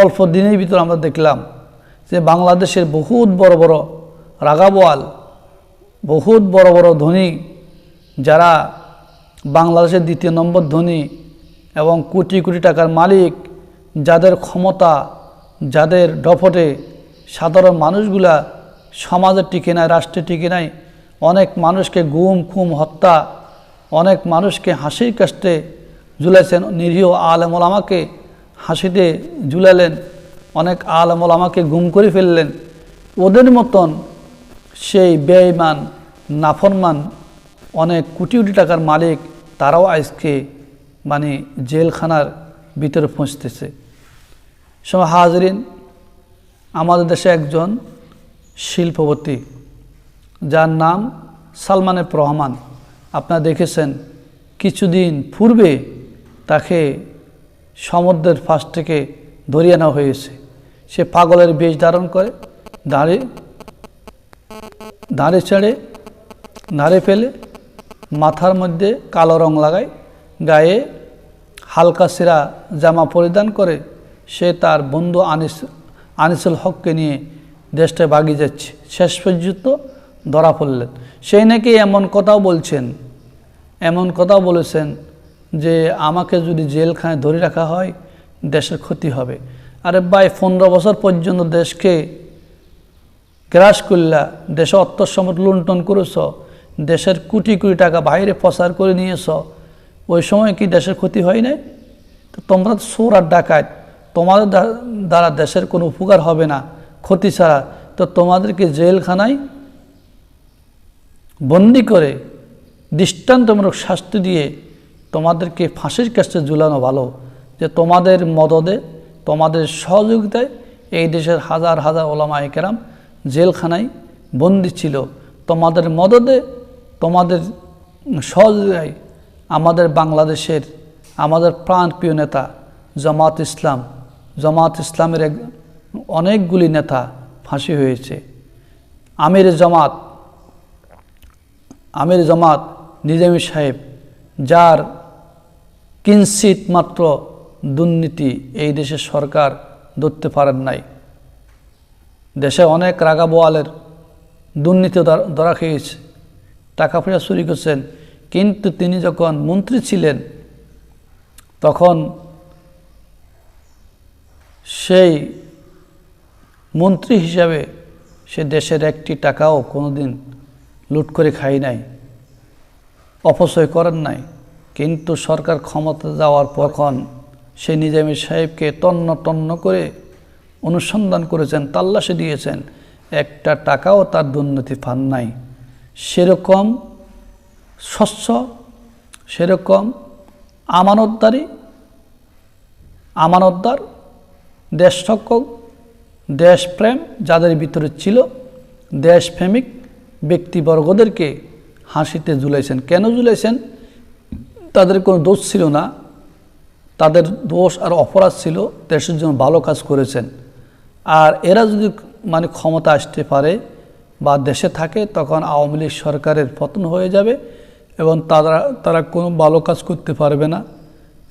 অল্প দিনের ভিতর আমরা দেখলাম যে বাংলাদেশের বহুত বড় বড় রাগাবোয়াল, বহুত বড় বড় ধনী, যারা বাংলাদেশের দ্বিতীয় নম্বর ধনী এবং কোটি কোটি টাকার মালিক, যাদের ক্ষমতা, যাদের ডফটে সাধারণ মানুষগুলা সমাজে টিকে নাই রাষ্ট্রে টিকে নাই, অনেক মানুষকে গুম খুম হত্যা, অনেক মানুষকে হাসির কাষ্টে ঝুলাইছেন নিরীহ আলেমল আমাকে হাসিতে ঝুলালেন, অনেক আলেমল আমাকে গুম করে ফেললেন। ওদের মতন সেই বেঈমান, নাফরমান, অনেক কোটি কোটি টাকার মালিক তারাও আজকে মানে জেলখানার ভিতরে পৌঁছতেছে সময় হাজরিন, আমাদের দেশে একজন শিল্পপতি, যার নাম সালমানের রহমান। আপনারা দেখেছেন, কিছুদিন পূর্বে তাকে সমুদ্রের ফাঁস থেকে ধরিয়ে নেওয়া হয়েছে। সে পাগলের বেশ ধারণ করে, দাঁড়িয়ে দাঁড়ে ছেড়ে, নাড়ে ফেলে, মাথার মধ্যে কালো রং লাগায়, গায়ে হালকা সিরা জামা পরিধান করে সে তার বন্ধু আনিস, আনিসুল হককে নিয়ে দেশটা বাগিয়ে যাচ্ছে। শেষ পর্যন্ত ধরা পড়লেন। সেই নাকি এমন কথাও বলছেন, এমন কথাও বলেছেন যে আমাকে যদি জেলখানায় ধরে রাখা হয়, দেশের ক্ষতি হবে। আরে ভাই, পনেরো বছর পর্যন্ত দেশকে গ্রাস করলা, দেশে অর্থ লুণ্ঠন করেছ, দেশের কোটি কোটি টাকা বাইরে প্রচার করে নিয়েছ, ওই সময় কি দেশের ক্ষতি হয় নাই? তো তোমরা সোর আর ডাকাত, তোমাদের দ্বারা দেশের কোনো উপকার হবে না, ক্ষতি ছাড়া। তো তোমাদেরকে জেলখানায় বন্দি করে দৃষ্টান্তমূলক শাস্তি দিয়ে তোমাদেরকে ফাঁসির কাছে ঝুলানো ভালো, যে তোমাদের মদদে, তোমাদের সহযোগিতায় এই দেশের হাজার হাজার ওলামা একরাম জেলখানায় বন্দি ছিল। তোমাদের মদদে, তোমাদের সহযোগিতায় আমাদের বাংলাদেশের আমাদের প্রাণপ্রিয় নেতা জামাত ইসলাম, জামাত ইসলামের এক অনেকগুলি নেতা ফাঁসি হয়েছে। আমির জামাত আমির জামাত নিজামী সাহেব, যার কিঞ্চিত মাত্র দুর্নীতি এই দেশের সরকার ধরতে পারেন নাই। দেশে অনেক রাগাবোয়ালের দুর্নীতি ধরা- খেয়েছে, টাকা পয়সা চুরি করছেন। কিন্তু তিনি যখন মন্ত্রী ছিলেন, তখন সেই মন্ত্রী হিসাবে সে দেশের একটি টাকাও কোনোদিন লুট করে খাই নাই, অপচয় করেন নাই। কিন্তু সরকার ক্ষমতা যাওয়ার পর পখন সে নিজামী সাহেবকে তন্ন তন্ন করে অনুসন্ধান করেছেন, তাল্লাশে দিয়েছেন। একটা টাকাও তার দুর্নীতি পান নাই। সেরকম স্বচ্ছ, সেরকম আমানতদারি, আমানতদার দেশরক্ষক দেশপ্রেম যাদের ভিতরে ছিল, দেশপ্রেমিক ব্যক্তিবর্গদেরকে হাসিতে ঝুলাইছেন। কেন ঝুলাইছেন? তাদের কোনো দোষ ছিল না। তাদের দোষ আর অপরাধ ছিল, দেশের জন্য ভালো কাজ করেছেন। আর এরা যদি মানে ক্ষমতা আসতে পারে বা দেশে থাকে, তখন আওয়ামী লীগ সরকারের পতন হয়ে যাবে এবং তারা তারা কোনো ভালো কাজ করতে পারবে না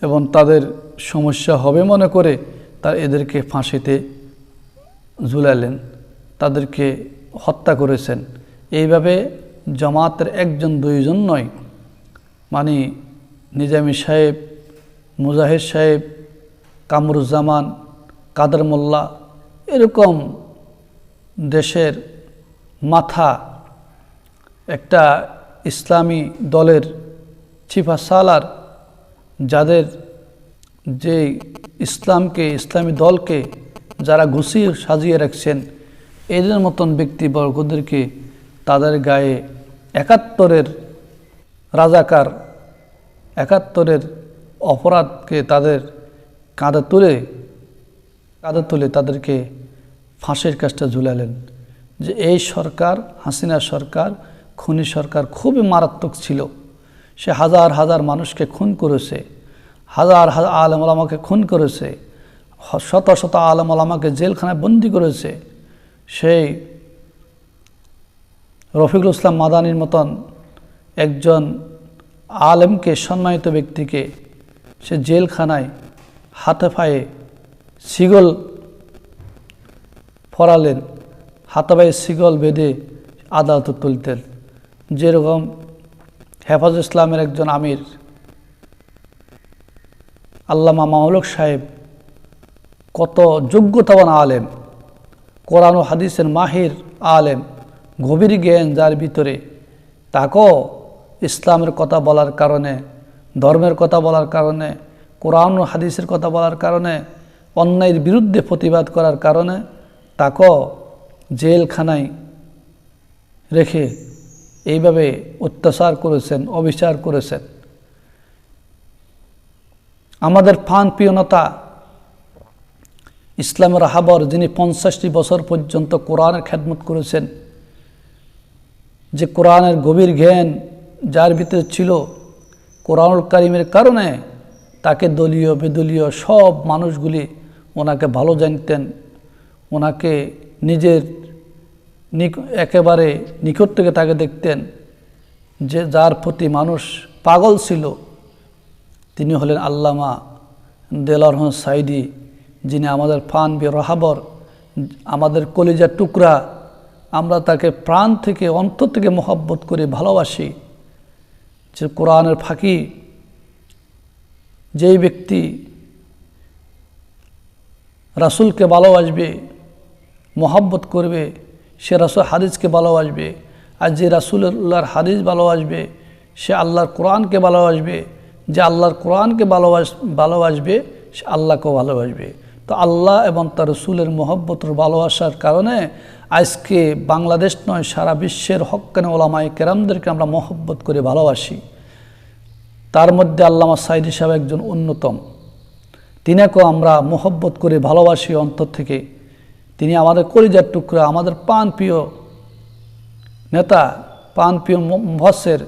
এবং তাদের সমস্যা হবে মনে করে তার এদেরকে ফাঁসিতে ঝুলালেন, তাদেরকে হত্যা করেছেন। এইভাবে জামাতের একজন, দুইজন নয় মানে নিজামী সাহেব, মুজাহিদ সাহেব, কামরুজ্জামান, কাদের মোল্লা, এরকম দেশের মাথা একটা ইসলামী দলের চিফা সালার যাদের যে ইসলামকে, ইসলামী দলকে যারা ঘুষিয়ে সাজিয়ে রাখছেন, এদের মতন ব্যক্তিবর্গদেরকে তাদের গায়ে একাত্তরের রাজাকার একাত্তরের অপরাধকে তাদের কাঁধে তুলে কাঁধে তুলে তাদেরকে ফাঁসির কাজটা ঝুলালেন। যে এই সরকার, হাসিনা সরকার, খুনি সরকার খুবই মারাত্মক ছিল। সে হাজার হাজার মানুষকে খুন করেছে, হাজার হাজার আলম আলামাকে খুন করেছে, শত শত আলম আলামাকে জেলখানায় বন্দি করেছে। সেই রফিকুল ইসলাম মাদানির মতন একজন আলেমকে, সম্মানিত ব্যক্তিকে সে জেলখানায় হাতে পায়ে সিগল হাতে হাতাবাই শিগল বেঁধে আদালতে তুলতেন। যেরকম হেফাজ ইসলামের একজন আমির, আল্লামা মামলক সাহেব কত যোগ্যতাবান আলেম, কোরআন হাদিসের মাহির আলেম, গভীর জ্ঞান যার ভিতরে তাকেও ইসলামের কথা বলার কারণে, ধর্মের কথা বলার কারণে, কোরআন ও হাদিসের কথা বলার কারণে, অন্যায়ের বিরুদ্ধে প্রতিবাদ করার কারণে তাকেও জেলখানায় রেখে এইভাবে অত্যাচার করেছেন, অবিচার করেছেন। আমাদের ফান পিয়নতা ইসলামের হাবর যিনি পঞ্চাশটি বছর পর্যন্ত কোরআনের খেদমত করেছেন, যে কোরআনের গভীর জ্ঞান যার ভিতরে ছিল কোরআনুল কারিমের কারণে তাকে দলীয়, বেদলীয় সব মানুষগুলি ওনাকে ভালো জানতেন। ওনাকে নিজের একেবারে নিকট থেকে তাকে দেখতেন যে যার প্রতি মানুষ পাগল ছিল। তিনি হলেন আল্লামা দেলার রহমান সাইদি যিনি আমাদের প্রাণ বি রাহাবর, আমাদের কলিজার টুকরা। আমরা তাকে প্রাণ থেকে, অন্তর থেকে মোহাব্বত করে ভালোবাসি। যে কোরআনের ফাঁকি, যেই ব্যক্তি রাসুলকে ভালোবাসবে, মোহাব্বত করবে, সে রাসুল হাদিসকে ভালোবাসবে। আর যে রাসুল্লাহর হাদিস ভালোবাসবে, সে আল্লাহর কোরআনকে ভালোবাসবে। যে আল্লাহর কোরআনকে ভালোবাস, ভালোবাসবে, সে আল্লাহকেও ভালোবাসবে। তো আল্লাহ এবং তার রসুলের মোহব্বতর ভালোবাসার কারণে আজকে বাংলাদেশ নয়, সারা বিশ্বের হকানে ওলামায় কেরামদেরকে আমরা মহব্বত করে ভালোবাসি। তার মধ্যে আল্লামা সাইদি সাহেব একজন অন্যতম। তিনাকেও আমরা মহব্বত করে ভালোবাসি অন্তর থেকে। তিনি আমাদের কলিজার টুকরা, আমাদের পান প্রিয় নেতা, পান প্রিয় মহসের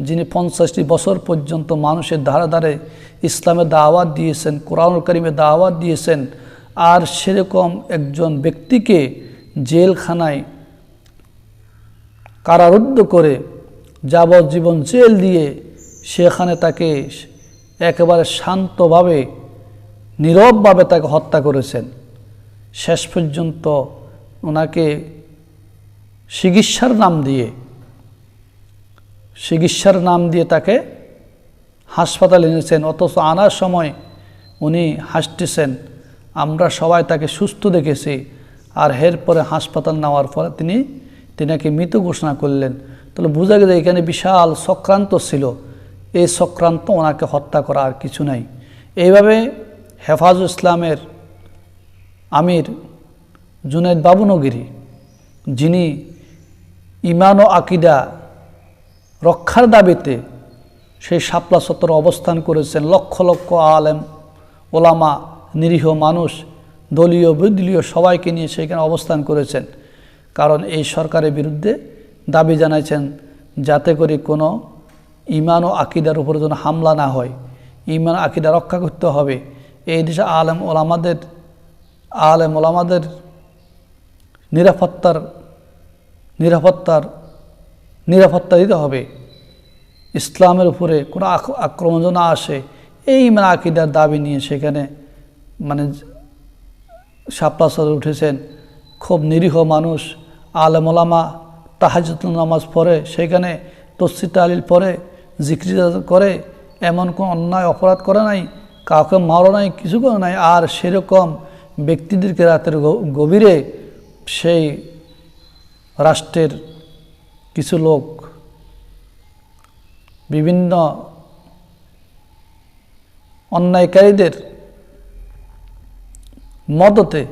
যিনি পঞ্চাশটি বছর পর্যন্ত মানুষের ধারে ধারে ইসলামের দাওয়াত দিয়েছেন, কোরআনুল করিমে দাওয়াত দিয়েছেন, আর সেরকম একজন ব্যক্তিকে জেলখানায় কারারুদ্ধ করে যাবজ্জীবন জেল দিয়ে সেখানে তাকে একেবারে শান্তভাবে, নীরবভাবে তাকে হত্যা করেছেন। শেষ পর্যন্ত ওনাকে চিকিৎসার নাম দিয়ে, চিকিৎসার নাম দিয়ে তাকে হাসপাতালে এনেছেন অথচ আনার সময় উনি হাসতেছেন, আমরা সবাই তাকে সুস্থ দেখেছি আর এরপরে হাসপাতাল নেওয়ার পরে তিনি, তিনাকে মৃত ঘোষণা করলেন। তাহলে বোঝা গেছে এখানে বিশাল চক্রান্ত ছিল। এই চক্রান্ত ওনাকে হত্যা করা আর কিছু নাই। এইভাবে হেফাজ ইসলামের আমির জুনেদ বাবুনগিরি যিনি ইমান ও আকিদা রক্ষার দাবিতে সেই শাপলা সত্তর অবস্থান করেছেন, লক্ষ লক্ষ আলেম, ওলামা, নিরীহ মানুষ দলীয় বিদলীয় সবাইকে নিয়ে সেখানে অবস্থান করেছেন। কারণ এই সরকারের বিরুদ্ধে দাবি জানাইছেন যাতে করে কোনো ইমান ও আকিদার উপরে যেন হামলা না হয়। ইমান আকিদা রক্ষা করতে হবে। এই দেশে আলেম ওলামাদের আলেম ওলামাদের নিরাপত্তার নিরাপত্তার, নিরাপত্তা দিতে হবে। ইসলামের উপরে কোনো আক্রমণ যেন আসে, এই মানে আকিদার দাবি নিয়ে সেখানে মানে শাপলা সরে উঠেছেন। খুব নিরীহ মানুষ। আলমলামা তাহাজুল নামাজ পড়ে, সেখানে তসি তালিল পরে জিক্রি করে, এমন কোন অন্যায়, অপরাধ করে নাই, কাউকে মারো নাই, কিছু করে নাই, আর সেরকম ব্যক্তিদেরকে রাতের গভীরে সেই রাষ্ট্রের কিছু লোক, বিভিন্ন অন্যায়কারীদের মদতে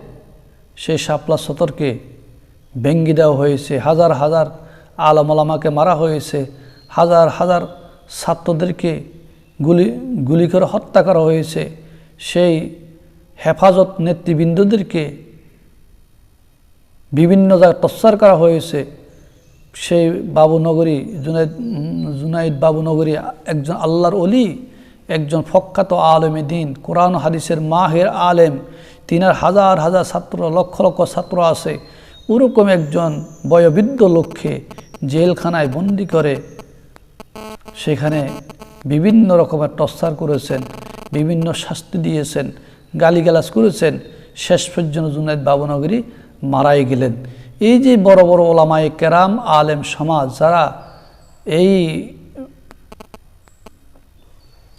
সেই শাপলা সতর্কে ভেঙ্গি দেওয়া হয়েছে। হাজার হাজার আলমালামাকে মারা হয়েছে। হাজার হাজার ছাত্রদেরকে গুলি গুলি করে হত্যা করা হয়েছে। সেই হেফাজত নেতৃবৃন্দদেরকে বিভিন্ন জায়গায় টর্চার করা হয়েছে। সেই বাবুনগরী জুনাইদ জুনাইদ বাবুনগরী একজন আল্লাহর অলি একজন ফখ্যাত আলেম দিন। কোরআন হাদিসের মাহের আলেম তিনার হাজার হাজার ছাত্র, লক্ষ লক্ষ ছাত্র আছে। ওরকম একজন বয়োবৃদ্ধ লোককে জেলখানায় বন্দি করে সেখানে বিভিন্ন রকমের টর্চার করেছেন, বিভিন্ন শাস্তি দিয়েছেন, গালিগালাজ করেছেন। শেষ পর্যন্ত জুনাইদ বাবুনগরী মারাই গেলেন। এই যে বড় বড় ওলামায় কেরাম, আলেম সমাজ, যারা এই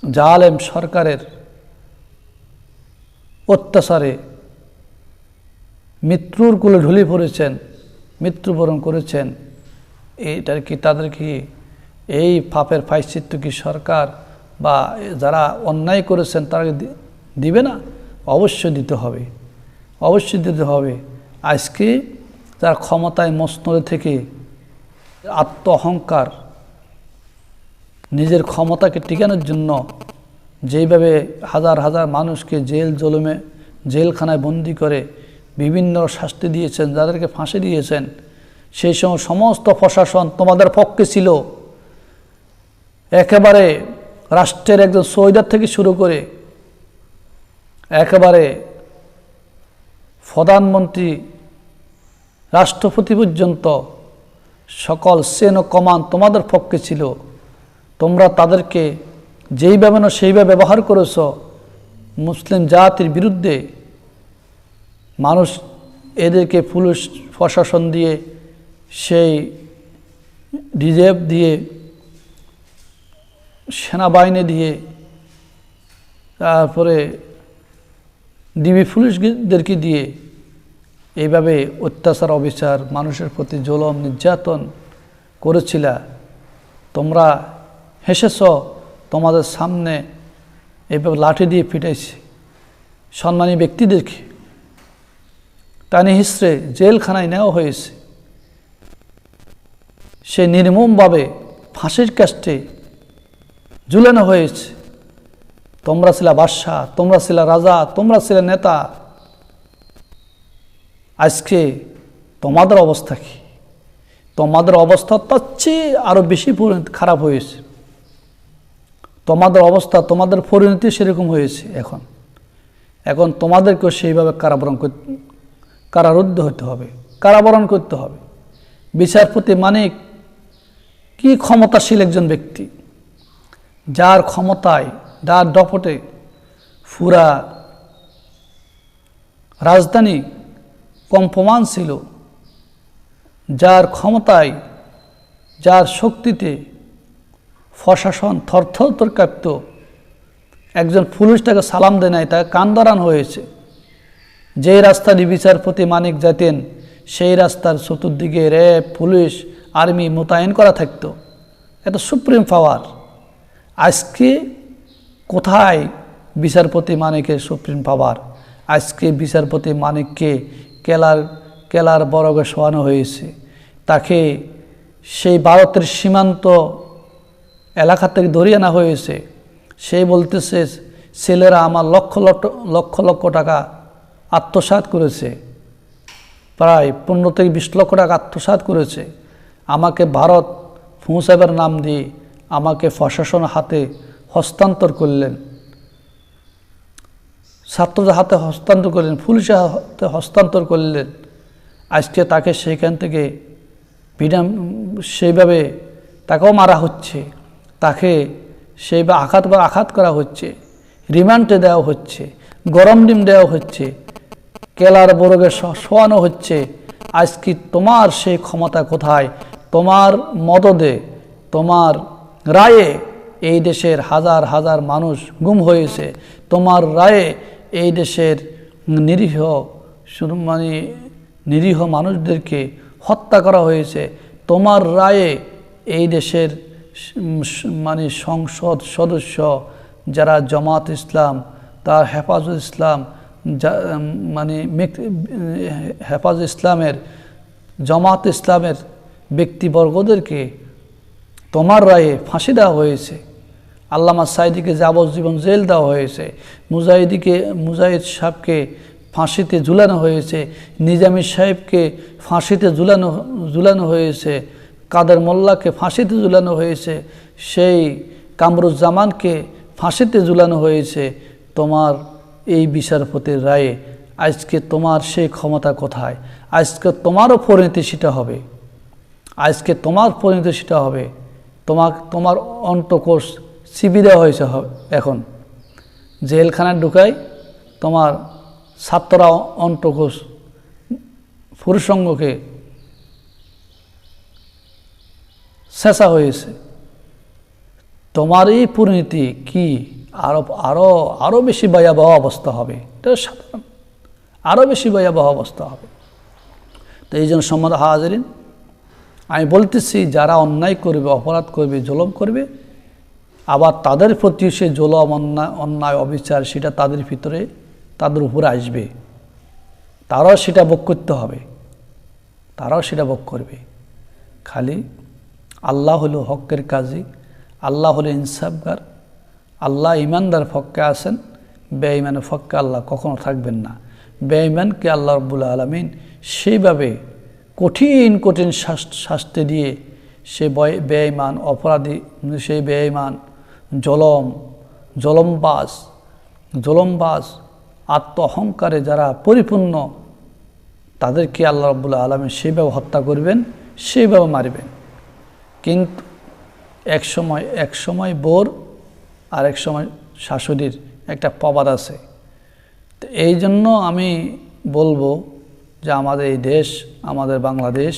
জালেম সরকারের অত্যাচারে মৃত্যুর কুলে ঢুলে পড়েছেন, মৃত্যুবরণ করেছেন এইটার কি তাদের কি এই পাপের পাইচিত্য কি সরকার বা যারা অন্যায় করেছেন তারা দিবে না? অবশ্যই দিতে হবে। অবশ্যই দিতে হবে। আজকে যার ক্ষমতায় মসনদে থেকে আত্ম অহংকার নিজের ক্ষমতাকে টিকানোর জন্য যেইভাবে হাজার হাজার মানুষকে জেল জলমে জেলখানায় বন্দি করে বিভিন্ন শাস্তি দিয়েছেন, যাদেরকে ফাঁসি দিয়েছেন, সেই সময় সমস্ত প্রশাসন তোমাদের পক্ষে ছিল। একেবারে রাষ্ট্রের একজন সৈদার থেকে শুরু করে একেবারে প্রধানমন্ত্রী, রাষ্ট্রপতি পর্যন্ত সকল সেন কমান তোমাদের পক্ষে ছিল। তোমরা তাদেরকে যেইভাবে না সেইভাবে ব্যবহার করেছ, মুসলিম জাতির বিরুদ্ধে মানুষ এদেরকে পুলিশ প্রশাসন দিয়ে সেই রিজার্ভ দিয়ে, সেনাবাহিনী দিয়ে, তারপরে ডিবি পুলিশদেরকে দিয়ে এইভাবে অত্যাচার, অবিচার, মানুষের প্রতি জলম, নির্যাতন করেছিলা। তোমরা হেসেছ তোমাদের সামনে এইভাবে লাঠি দিয়ে পিটাইছে। সম্মানী ব্যক্তিদেরকে। টানি হিসড়ে জেলখানায় নেওয়া হয়েছে। সে নির্মমভাবে ফাঁসির কাস্টে ঝুলানো হয়েছে। তোমরা ছিলা বাদশাহ, তোমরা ছিলা রাজা, তোমরা ছিলে নেতা। আজকে তোমাদের অবস্থা কি? তোমাদের অবস্থা তার চেয়ে আরও বেশি খারাপ হয়েছে। তোমাদের অবস্থা, তোমাদের পরিণতি সেরকম হয়েছে এখন। এখন তোমাদেরকেও সেইভাবে কারাবরণ কারারুদ্ধ হতে হবে, কারাবরণ করতে হবে। বিচারপতি মানে কি ক্ষমতাশীল একজন ব্যক্তি? যার ক্ষমতায়, যার ডপটে ফুরা রাজধানী কম্পমান ছিল, যার ক্ষমতায়, যার শক্তিতে প্রশাসন থরথর কাঁপত। একজন পুলিশ তাকে সালাম দেয় নাই, তাকে কান দাঁড়ান হয়েছে। যেই রাস্তা বিচারপতি মানিক যেতেন সেই রাস্তার চতুর্দিকে র্যাব পুলিশ, আর্মি মোতায়েন করা থাকতো। এটা সুপ্রিম পাওয়ার। আজকে কোথায় বিচারপতি মানিকের সুপ্রিম পাওয়ার? আজকে বিচারপতি মানিককে কেলার কেলার বরগে শোয়ানো হয়েছে। তাকে সেই ভারতের সীমান্ত এলাকা থেকে ধরিয়ে আনা হয়েছে। সেই বলতেছে, ছেলেরা আমার লক্ষ লক্ষ লক্ষ টাকা আত্মসাৎ করেছে। প্রায় পনেরো থেকে বিশ লক্ষ টাকা আত্মসাৎ করেছে। আমাকে ভারত ফুঁ নাম দিয়ে আমাকে প্রশাসন হাতে হস্তান্তর করলেন। ছাত্রদের হাতে হস্তান্তর করলেন, পুলিশের হাতে হস্তান্তর করলেন। আজকে তাকে সেইখান থেকে বিনা, সেইভাবে তাকেও মারা হচ্ছে। তাকে সেইভাবে আঘাত বা আঘাত করা হচ্ছে, রিমান্ডে দেওয়া হচ্ছে, গরম ডিম দেওয়া হচ্ছে, কেলার বরগে শোয়ানো হচ্ছে, আজকে তোমার সেই ক্ষমতা কোথায়? তোমার মদদে, তোমার রায়ে এই দেশের হাজার হাজার মানুষ গুম হয়েছে, তোমার রায়ে এই দেশের নিরীহ মানে নিরীহ মানুষদেরকে হত্যা করা হয়েছে, তোমার রায়ে এই দেশের মানে সংসদ সদস্য যারা জামাত ইসলাম, তার হেফাজত ইসলাম মানে হেফাজ ইসলামের, জামাত ইসলামের ব্যক্তিবর্গদেরকে তোমার রায়ে ফাঁসি দেওয়া হয়েছে। আল্লামা সাইদিকে যাবজ্জীবন জেল দেওয়া হয়েছে। মুজাহিদিকে, মুজাহিদ সাহেবকে ফাঁসিতে ঝুলানো হয়েছে। নিজামী সাহেবকে ফাঁসিতে ঝুলানো ঝুলানো হয়েছে। কাদের মোল্লাকে ফাঁসিতে ঝুলানো হয়েছে, সেই কামরুজ্জামানকে ফাঁসিতে ঝুলানো হয়েছে। তোমার এই বিচারপতির রায়ে আজকে তোমার সেই ক্ষমতা কোথায়? আজকে তোমারও পরিণতি সেটা হবে। আজকে তোমার পরিণতি সেটা হবে। তোমার তোমার অন্তকোষ চিবি দেওয়া হয়েছে এখন। জেলখানায় ঢুকাই তোমার ছাত্ররা অন্তকোষ পুরুষঙ্গকে শেষা হয়েছে তোমার এই পরিণতি কি? আরও আরও আরও বেশি ভয়াবহ অবস্থা হবে। এটা সাধারণ। আরও বেশি ভয়াবহ অবস্থা হবে। তো এই জন্য সম্মত হাজারিন, আমি বলতেছি, যারা অন্যায় করবে, অপরাধ করবে, জলম করবে, আবার তাদের প্রতি সে জলম, অন্যায় অন্যায়, অবিচার, সেটা তাদের ভিতরে, তাদের উপরে আসবে। তারাও সেটা ভোগ করতে হবে। তারাও সেটা ভোগ করবে। খালি আল্লাহ হলো হকের কাজী, আল্লাহ হলো ইনসাফগার, আল্লাহ ইমানদার ফক্কে আছেন, বেঈমানের ফক্কে আল্লাহ কখনো থাকবেন না। বেঈমানকে আল্লাহ রব্বুল আলমিন সেইভাবে কঠিন কঠিন শাস- শাস্তি দিয়ে সে বেঈমান, অপরাধী সেই বেঈমান, জলম জলমবাস জলমবাস আত্ম অহংকারে যারা পরিপূর্ণ, তাদেরকে আল্লাহ রব্বুল্লাহ আলমী সেইভাবে হত্যা করবেন, সেইভাবে মারবেন। কিন্তু এক সময় এক সময় বোর, আর এক সময় শাশুড়ির একটা প্রবাদ আছে। তো এই জন্য আমি বলব যে আমাদের এই দেশ, আমাদের বাংলাদেশ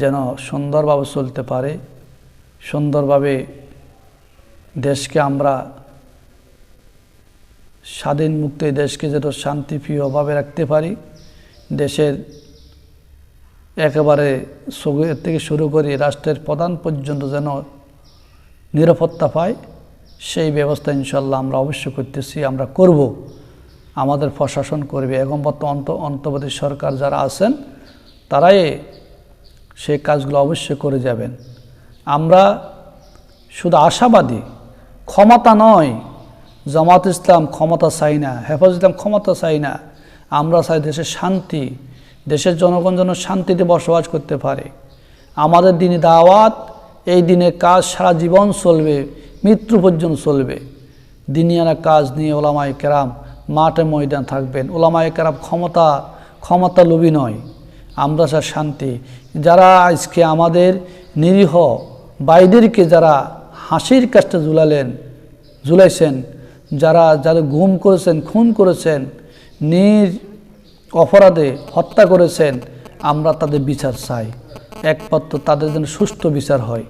যেন সুন্দরভাবে চলতে পারে, সুন্দরভাবে দেশকে আমরা স্বাধীন মুক্ত দেশকে যেন শান্তিপ্রিয়ভাবে রাখতে পারি, দেশের একেবারে সগের থেকে শুরু করে রাষ্ট্রের প্রধান পর্যন্ত যেন নিরাপত্তা পায়, সেই ব্যবস্থা ইনশাল্লাহ আমরা অবশ্যই করতেছি, আমরা করব। আমাদের প্রশাসন করবে। এবং অন্ত অন্তর্বর্তী সরকার যারা আছেন, তারাই সেই কাজগুলো অবশ্যই করে যাবেন। আমরা শুধু আশাবাদী, ক্ষমতা নয়, জামাত ইসলাম ক্ষমতা চাই না হেফাজ ইসলাম ক্ষমতা চাই না। আমরা চাই দেশের শান্তি দেশের জনগণ যেন শান্তিতে বসবাস করতে পারে। আমাদের দিনে দাওয়াত, এই দিনে কাজ সারা জীবন চলবে, মৃত্যু পর্যন্ত চলবে। দিনিয়ানা কাজ নিয়ে ওলামায় কেরাম মাঠে ময়দান থাকবেন। ওলামায় কেরাম ক্ষমতা ক্ষমতা লোভী নয় আমরা চাই শান্তি। যারা আজকে আমাদের নিরীহ বাইদেরকে যারা হাসির কাজটা ঝুলালেন, ঝুলাইছেন, যারা যাদের গুম করেছেন, খুন করেছেন নির অপরাধে হত্যা করেছেন আমরা তাদের বিচার চাই। একমাত্র তাদের যেন সুস্থ বিচার হয়।